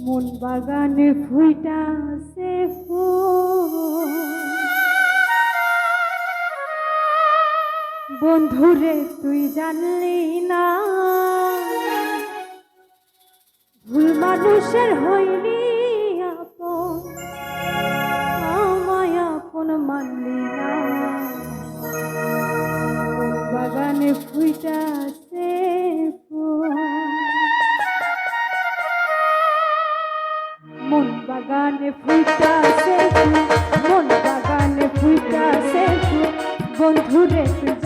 মন বাগানে ফুইটা আছে বন্ধুরে তুই জানলি না? ভুল মানুষের হইলি বাগানে ফুইটা সেলফি মন বাগানে ফুইটা সেলফি বন্ধুরে তুই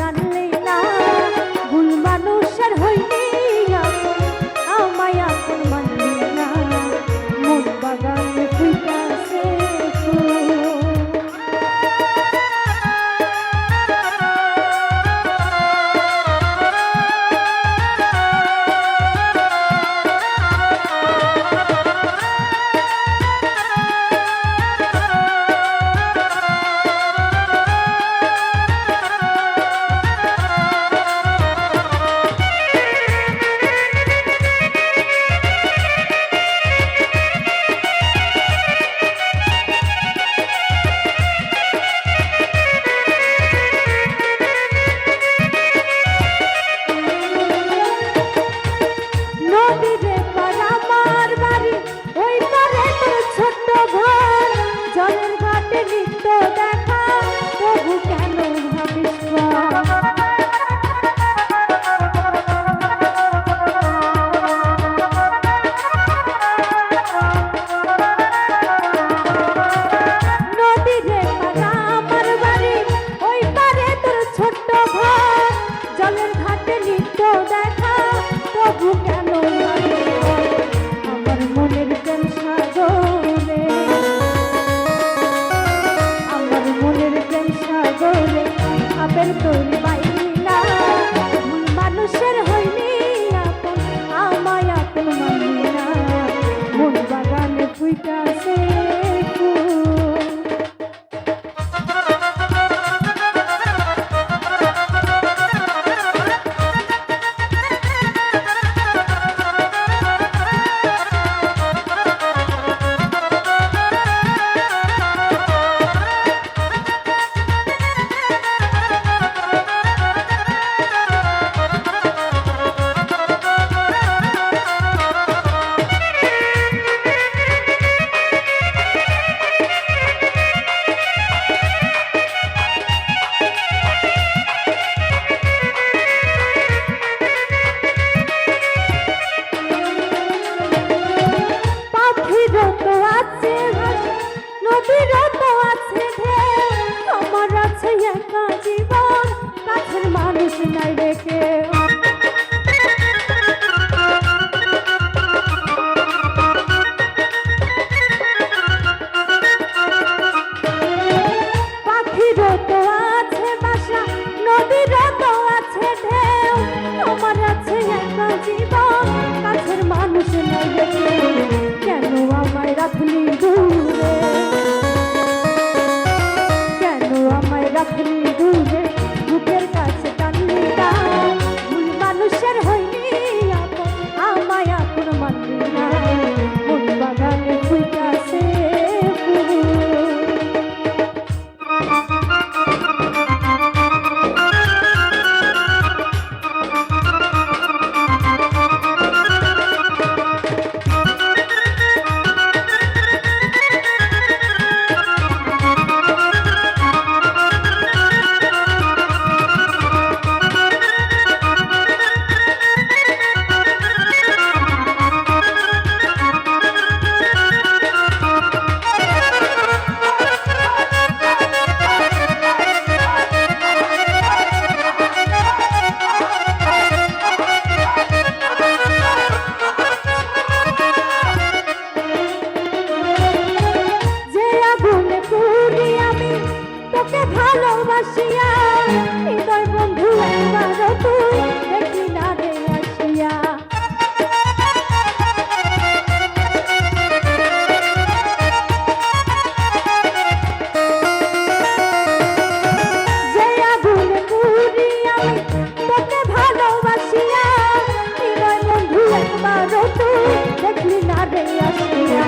দেখলি না রে আসিয়া?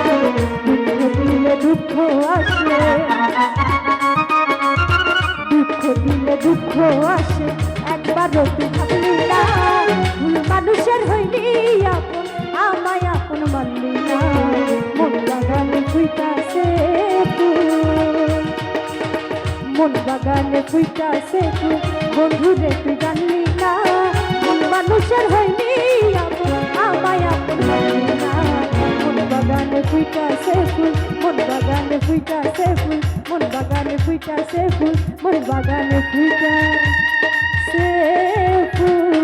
দিলে দুঃখ আসে। দুঃখ দিলে দুঃখ আসে। একবার তুই না। ভুল মানুষের হইলি আপন, আমায় আপন মানলি না। মন বাগানে ফুইতাছে মন বাগানে ফুইতাছে তুই বন্ধু রে, তুই জানলি না। মানুষের হইলি আপন, আমায় আপন মানলি বাগানে ফুইতাছে ফুল মন বাগানে ফুইতাছে ফুল মন বাগানে ফুইতাছে ফুল মন বাগানে ফুইতাছে ফুল